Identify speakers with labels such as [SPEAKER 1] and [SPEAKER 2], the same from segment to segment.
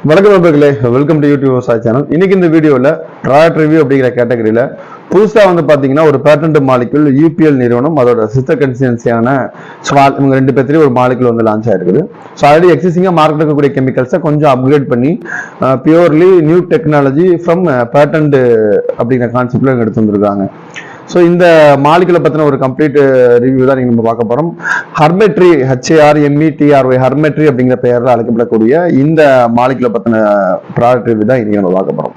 [SPEAKER 1] வணக்கம் நண்பர்களே welcome to YouTube விவசாய சேனல் இன்னைக்கு இந்த வீடியோவில் ப்ராடக்ட் ரிவ்யூ அப்படிங்கிற கேட்டகரியில் புதுசாக வந்து பார்த்தீங்கன்னா ஒரு பேட்டன்ட் மாலிகுல் யூபிஎல் நிறுவனம் அதோட சிஸ்டர் கன்சிஸ்டன்சியான ஸ்மால் இவங்க ரெண்டு பேர்த்துலேயும் ஒரு மாலிகுல் வந்து லான்ச் ஆயிருக்குது ஸோ ஆல்ரெடி எக்ஸிஸ்டிங்காக மார்க்கெட் இருக்கக்கூடிய கெமிக்கல்ஸை கொஞ்சம் அப்கிரேட் பண்ணி purely new technology from patent அப்படிங்கிற கான்செப்டில் எடுத்து வந்திருக்காங்க. ஸோ இந்த மாலிகுலை பற்றின ஒரு கம்ப்ளீட் ரிவ்யூ uh, தான் நீங்கள் நம்ம பார்க்க போகிறோம் ஹர்மெட்ரி ஹெச்ஏஆர் எம்இடிஆர்ஒய் ஹர்மெட்ரி அப்படிங்கிற பெயரில் அழைக்கப்படக்கூடிய இந்த மாலிகுலை பற்றின ப்ராடக்ட் ரிவ்யூ தான் இன்றைக்கி நம்ம பார்க்க போகிறோம்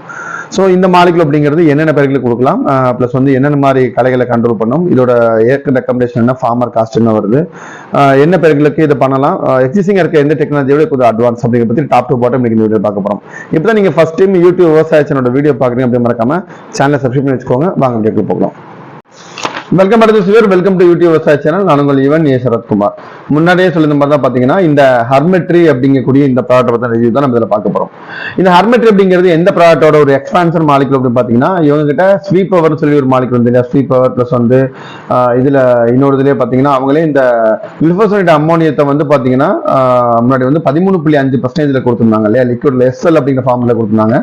[SPEAKER 1] ஸோ இந்த மாலிகுல் அப்படிங்கிறது என்னென்ன பேருக்கு கொடுக்கலாம்? Uh, ப்ளஸ் வந்து என்னென்ன மாதிரி கலைகளை கண்ட்ரோல் பண்ணும்? இதோட ஏற்க ரெக்கமெண்டேஷன் என்ன? ஃபார்மர் காஸ்ட் என்ன வருது? Uh, என்ன பயிர்களுக்கு இதை பண்ணலாம்? எக்ஸிஸ்டிங் இருக்க எந்த டெக்னாலஜியோட கொஞ்சம் அட்வான்ஸ் அப்படிங்கிற பற்றி டாப் டு பாட்டம் இன்னைக்கு வீடியோ பார்க்க போகிறோம் இப்போ தான் நீங்கள் ஃபஸ்ட் டைம் யூடியூப் விவசாய சேனலோட வீடியோ பார்க்குறீங்க அப்படின்னு மறக்காம சேனலை சப்ஸ்கிரைப் பண்ணி வச்சுக்கோங்க. வாங்க வீடியோக்கு போகலாம். வெல்கம் அடுத்த சிவர் வெல்கம் டு யூடியூப் விவசாய சேனல் நான் உங்கள் இவன் ஏ சரத்குமார். முன்னாடியே சொல்லியிருந்த மாதிரி தான் பார்த்தீங்கன்னா இந்த ஹர்மெட்ரி அப்படிங்கக்கூடிய இந்த ப்ராடக்ட் பற்றின ரிவ்யூ தான் நம்ம இதில் பார்க்க போகிறோம் இந்த ஹர்மெட்ரி அப்படிங்கிறது எந்த ப்ராடக்டோட ஒரு எக்ஸ்பான்சர் மாலிகுல் அப்படின்னு பார்த்தீங்கன்னா இவங்க கிட்ட ஸ்வீப் பவர்னு சொல்லி ஒரு மாலிகுல் வந்து இல்லையா? ஸ்வீப் பவர் ப்ளஸ் வந்து இதில் இதுல இன்னொரு இதுலேயே பார்த்தீங்கன்னா அவங்களே இந்த கிளிஃபோசனைட் அம்மோனியத்தை வந்து பார்த்தீங்கன்னா முன்னாடி வந்து பதிமூணு புள்ளி அஞ்சு பர்சன்டேஜில் கொடுத்துருந்தாங்க இல்லையா? லிக்விட்ல எஸ்எல் அப்படிங்கிற ஃபார்மில் கொடுத்துருந்தாங்க.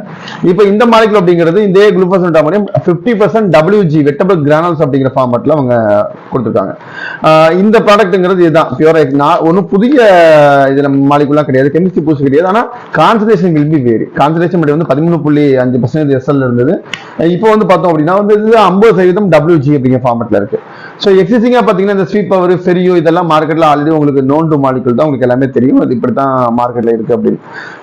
[SPEAKER 1] இப்போ இந்த மாலிகுல் அப்படிங்கிறது இதே glufosinate ammonium fifty percent WG wettable granules அப்படிங்கிற ஃபார்ம் ஃபார்மட்ல அவங்க கொடுத்துருக்காங்க. ஆஹ் இந்த ப்ராடக்ட்ங்கிறது இதுதான். பியூர் ஒன்றும் புதிய இதுல மாலிகுலாம் கிடையாது. கெமிஸ்ட்ரி பூசி கிடையாது. ஆனால் concentration will be very concentration வந்து பதிமூணு புள்ளி அஞ்சு பர்சன்டேஜ் எஸ்எல் இருந்தது. இப்போ வந்து பார்த்தோம் அப்படின்னா வந்து இது ஐம்பது சதவீதம் டபிள்யூஜி அப்படிங்கிற ஃபார்மட்ல இருக்கு. ஸோ எக்ஸிஸ்டிங்காக பார்த்தீங்கன்னா இந்த ஸ்வீட் பவர் ஃபெரியோ இதெல்லாம் மார்க்கெட்டில் ஆல்ரெடி உங்களுக்கு நோன் டு மாலிகுல் தான். உங்களுக்கு எல்லாமே தெரியும். அது இப்படி தான் மார்க்கெட்டில் இருக்குது அப்படின்னு.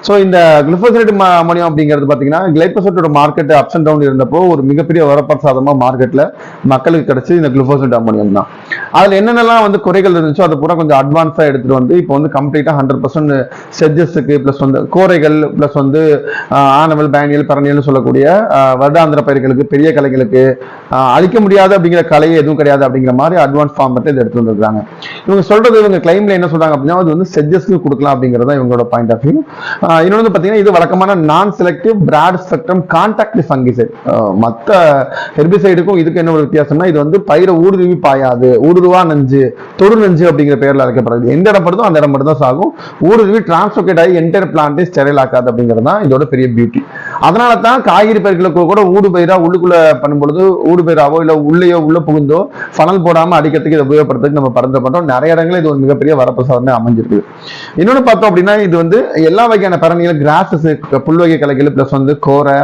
[SPEAKER 1] ஸோ இந்த குளிஃபோசைட் அமோனியம் அப்படிங்கிறது பார்த்தீங்கன்னா கிளைபோசைட்டோட மார்க்கெட் அப்ஸ் அண்ட் டவுன் இருந்தப்போ ஒரு மிகப்பெரிய வரப்பிரசாதமாக மார்க்கெட்டில் மக்களுக்கு கிடைச்சி இந்த குளிஃபோசைட் அமோனியம் தான். அதில் என்னென்னலாம் வந்து குறைகள் இருந்துச்சோ அதை பூரா கொஞ்சம் அட்வான்ஸாக எடுத்துகிட்டு வந்து இப்போ வந்து கம்ப்ளீட்டாக ஹண்ட்ரட் பர்சன்ட் செஜஸ்க்கு ப்ளஸ் வந்து கோரைகள் ப்ளஸ் வந்து ஆனவல் பேனியல் பரணியல்னு சொல்லக்கூடிய வருடாந்திர பயிர்களுக்கு பெரிய கலைகளுக்கு அழிக்க முடியாது அப்படிங்கிற கலை எதுவும் கிடையாது அப்படிங்கிற அப்படிங்கிற மாதிரி அட்வான்ஸ் ஃபார்ம் மட்டும் இதை எடுத்து வந்திருக்காங்க இவங்க சொல்றது இவங்க கிளைம்ல என்ன சொல்றாங்க அப்படின்னா அது வந்து செஜஸ்க்கு கொடுக்கலாம் அப்படிங்கிறது இவங்களோட பாயிண்ட் ஆஃப் வியூ இன்னொன்று வந்து பார்த்தீங்கன்னா இது வழக்கமான non selective broad spectrum contact fungicide மற்ற ஹெர்பிசைடுக்கும் இதுக்கு என்ன ஒரு வித்தியாசம்னா இது வந்து பயிரை ஊடுருவி பாயாது ஊடுருவா நஞ்சு தொடு நஞ்சு அப்படிங்கிற பெயர்ல அழைக்கப்படுது. எந்த இடம் படுதோ அந்த இடம் மட்டும் தான் சாகும். ஊடுருவி டிரான்ஸ்லோகேட் ஆகி என்டையர் பிளான்ட்டே ஸ்டெரைல் ஆக்காது அப்படிங்கிறது தான் இதோட பெரிய பியூட்டி அதனால தான் காய்கறி பயிர்களுக்கு கூட ஊடு பயிரா உள்ளுக்குள்ள பண்ணும்பொழுது ஊடு பயிராவோ இல்லை உள்ளேயோ உள்ள புகுந்தோ பணம் ஃபனல் போடாம அடிக்கிறதுக்கு இதை உபயோகப்படுத்துறதுக்கு நம்ம பரிந்துரை பண்றோம் நிறைய இடங்களில் இது ஒரு மிகப்பெரிய வரப்பிரசாதமே அமைஞ்சிருக்கு. இன்னொன்று பார்த்தோம் அப்படின்னா இது வந்து எல்லா வகையான பறவைகளும் கிராசஸ் புல்வகை கலைகள் பிளஸ் வந்து கோரை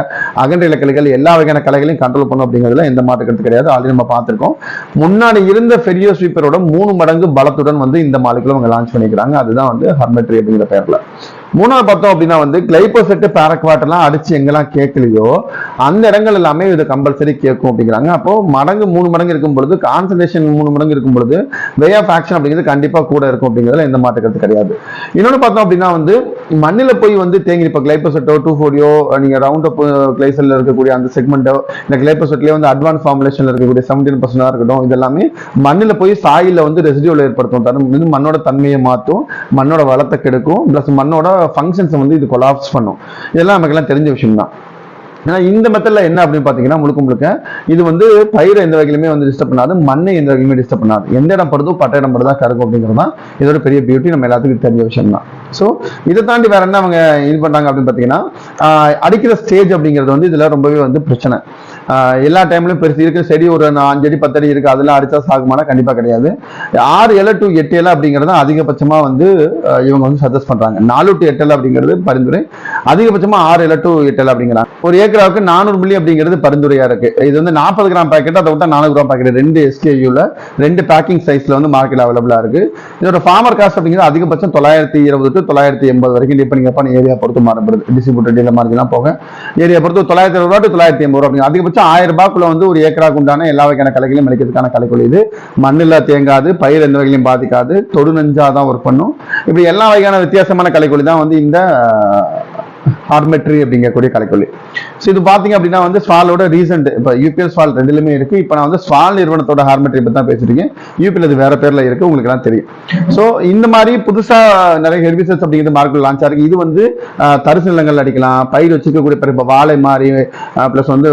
[SPEAKER 1] அகன்ற கலைகள் எல்லா வகையான கலைகளையும் கண்ட்ரோல் பண்ணும் அப்படிங்கிறதுல எந்த மாற்று கருத்து கிடையாது. ஆல்ரெடி நம்ம பார்த்துருக்கோம். முன்னாடி இருந்த ஃபெரியோ ஸ்வீப்பரோட மூணு மடங்கு பலத்துடன் வந்து இந்த மாலிகுல அவங்க லான்ச் பண்ணிக்கிறாங்க. அதுதான் வந்து ஹர்மெட்ரி அப்படிங்கிற பேர்ல மூணாவது பார்த்தோம் அப்படின்னா வந்து கிளைபோசெட்டு பேரக்வாட்டெல்லாம் அடிச்சு எங்கெல்லாம் கேட்கலையோ அந்த இடங்கள் எல்லாமே இது கம்பல்சரி கேட்கும் அப்படிங்கிறாங்க. அப்போ மடங்கு மூணு மடங்கு இருக்கும் பொழுது கான்சன்ட்ரேஷன் மூணு மடங்கு இருக்கும் பொழுது வே ஆஃப் ஆக்ஷன் அப்படிங்கிறது கண்டிப்பாக கூட இருக்கும் அப்படிங்கிறதுல எந்த மாற்று கிடையாது. இன்னொன்று பார்த்தோம் அப்படின்னா வந்து மண்ணில் போய் வந்து தேங்கி இப்போ கிளைபோசெட்டோ டூ ஃபோடியோ நீங்க ரவுண்ட் அப் கிளைசலில் இருக்கக்கூடிய அந்த செக்மெண்ட்டோ இந்த கிளைபோசெட்லேயே வந்து அட்வான்ஸ் ஃபார்முலேஷன்ல இருக்கக்கூடிய செவன்டீன் பர்சன்டாக இருக்கட்டும் இதெல்லாமே மண்ணில் போய் சாயில வந்து ரெசிடியூவில் ஏற்படுத்தும். தரும் வந்து மண்ணோட தன்மையை மாற்றும் மண்ணோட வளத்தை கெடுக்கும் ப்ளஸ் மண்ணோட ஃபங்க்ஷன்ஸை வந்து இது கொலாப்ஸ் பண்ணும். இதெல்லாம் நமக்கெல்லாம் தெரிஞ்ச விஷயம் தான் ஏன்னா இந்த மெத்தடில் என்ன அப்படின்னு பாத்தீங்கன்னா முழுக்க முழுக்க இது வந்து பயிரை எந்த வகையிலுமே வந்து டிஸ்டர்ப் பண்ணாது மண்ணை எந்த வகையிலுமே டிஸ்டர்ப் பண்ணாது. எந்த இடம் படுதோ பட்ட இடம் படுதா கருக்கும் அப்படிங்கிறது தான் இதோட பெரிய பியூட்டி நம்ம எல்லாத்துக்கும் தெரிஞ்ச விஷயம் தான். ஸோ இதை தாண்டி வேற என்ன அவங்க இது பண்றாங்க அப்படின்னு பாத்தீங்கன்னா அடிக்கிற ஸ்டேஜ் அப்படிங்கிறது வந்து இதுல ரொம்பவே வந்து பிரச்சனை. எல்லா டைம்லயும் பெருசு இருக்கு. செடி ஒரு அஞ்சு அடி பத்து அடி இருக்கு. அதெல்லாம் அடிச்சா சாகுமானா கண்டிப்பா கிடையாது. ஆறு இலை டு எட்டு இலை அப்படிங்கிறது அதிகபட்சமா வந்து இவங்க வந்து சஜஸ்ட் பண்றாங்க. நாலு டு எட்டு இலை அப்படிங்கிறது பரிந்துரை. அதிகபட்சமா ஆறு இலை டு எட்டு இலை அப்படிங்கிறாங்க. ஒரு ஏக்கராவுக்கு நானூறு மில்லி அப்படிங்கிறது பரிந்துரையா இருக்கு. இது வந்து நாற்பது கிராம் பாக்கெட் அதை விட்டா நானூறு கிராம் பாக்கெட் ரெண்டு எஸ்கேயூல ரெண்டு பேக்கிங் சைஸ்ல வந்து மார்க்கெட் அவைலபிளா இருக்கு. இதோட ஃபார்மர் காஸ்ட் அப்படிங்கிறது அதிகபட்சம் தொள்ளாயிரத்தி இருபது டு தொள்ளாயிரத்தி எண்பது வரைக்கும் டிபெண்டிங் அப்பான் ஏரியா பொறுத்து மாறுபடுது டிஸ்ட்ரிபியூட்டர் டீலர் மார்ஜினா போக ஏரியா பொறுத்து தொள்ளாயிரத்தி இருபது ரூபா டு தொள்ளாயிரத்தி எண்பது ரூபா அப்படிங்க அதிகபட்சம் ஆயிரம் ரூபாய்க்குள்ள வந்து ஒரு ஏக்கராக்கு உண்டான எல்லா வகையான கலைகளையும் அளிக்கிறதுக்கான கலைக்குள் இது. மண்ணில் தேங்காது பயிர் எந்த வகையிலையும் பாதிக்காது. தொடு நஞ்சா தான் ஒர்க் பண்ணும். இப்படி எல்லா வகையான வித்தியாசமான கலைக்குழி தான் வந்து இந்த ஹார்மெட்ரி அப்படிங்கக்கூடிய கலைக்கொல்லி ஸோ இது பார்த்தீங்க அப்படின்னா வந்து ஸ்வாலோட ரீசெண்ட் இப்போ யூபிஎல் ஸ்வால் ரெண்டுலுமே இருக்கு. இப்போ நான் வந்து ஸ்வால் நிறுவனத்தோட ஹார்மெட்ரி பற்றி தான் பேசிட்டு யூபிஎல் அது வேற பேர்ல இருக்கு உங்களுக்கு எல்லாம் தெரியும். ஸோ இந்த மாதிரி புதுசா நிறைய ஹெர்பிசஸ் அப்படிங்கிறது மார்க்கெட் லான்ச் ஆகிருக்கு இது வந்து தரிசு நிலங்கள் அடிக்கலாம். பயிர் வச்சிருக்கக்கூடிய பயிர் இப்போ வாழை மாதிரி ப்ளஸ் வந்து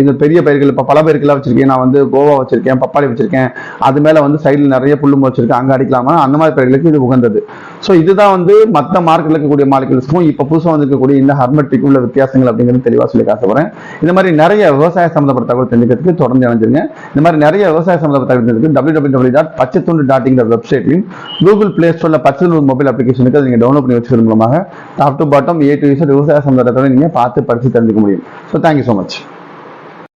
[SPEAKER 1] இது பெரிய பயிர்கள் இப்போ பல பயிர்களாக வச்சிருக்கேன். நான் வந்து கோவா வச்சிருக்கேன் பப்பாளி வச்சிருக்கேன். அது மேல வந்து சைடில் நிறைய புல்லும் வச்சிருக்கேன் அங்கே அடிக்கலாமா? அந்த மாதிரி பயிர்களுக்கு இது உகந்தது. ஸோ இதுதான் வந்து மற்ற மார்க்கெட்டில் இருக்கக்கூடிய மாலிகுல்ஸ்க்கும் இப்போ புதுசாக வந்திருக்கக்கூடிய இந்த இந்த ஹர்மெட்டிக்கும் உள்ள வித்தியாசங்கள் அப்படிங்கிறது தெளிவாக சொல்லி ஆசைப்படுறேன் இந்த மாதிரி நிறைய விவசாய சம்மந்தப்பட்ட தகவல் தெரிஞ்சுக்கிறதுக்கு தொடர்ந்து இணைஞ்சிருங்க. இந்த மாதிரி நிறைய விவசாய சம்மந்தப்பட்ட தகவல் தெரிஞ்சுக்கிறதுக்கு டபிள்யூ டபிள்யூ டபிள்யூ டாட் பச்சைத்துண்டு டாட் இங்கிற வெப்சைட்லையும் கூகுள் பிளே ஸ்டோரில் பச்சை மொபைல் அப்ளிகேஷனுக்கு அதை நீங்கள் டவுன்லோட் பண்ணி வச்சுக்கிறது மூலமாக top to bottom A to விவசாய சம்மந்தப்பட்ட நீங்கள் பார்த்து படித்து தெரிஞ்சுக்க முடியும். So thank you so much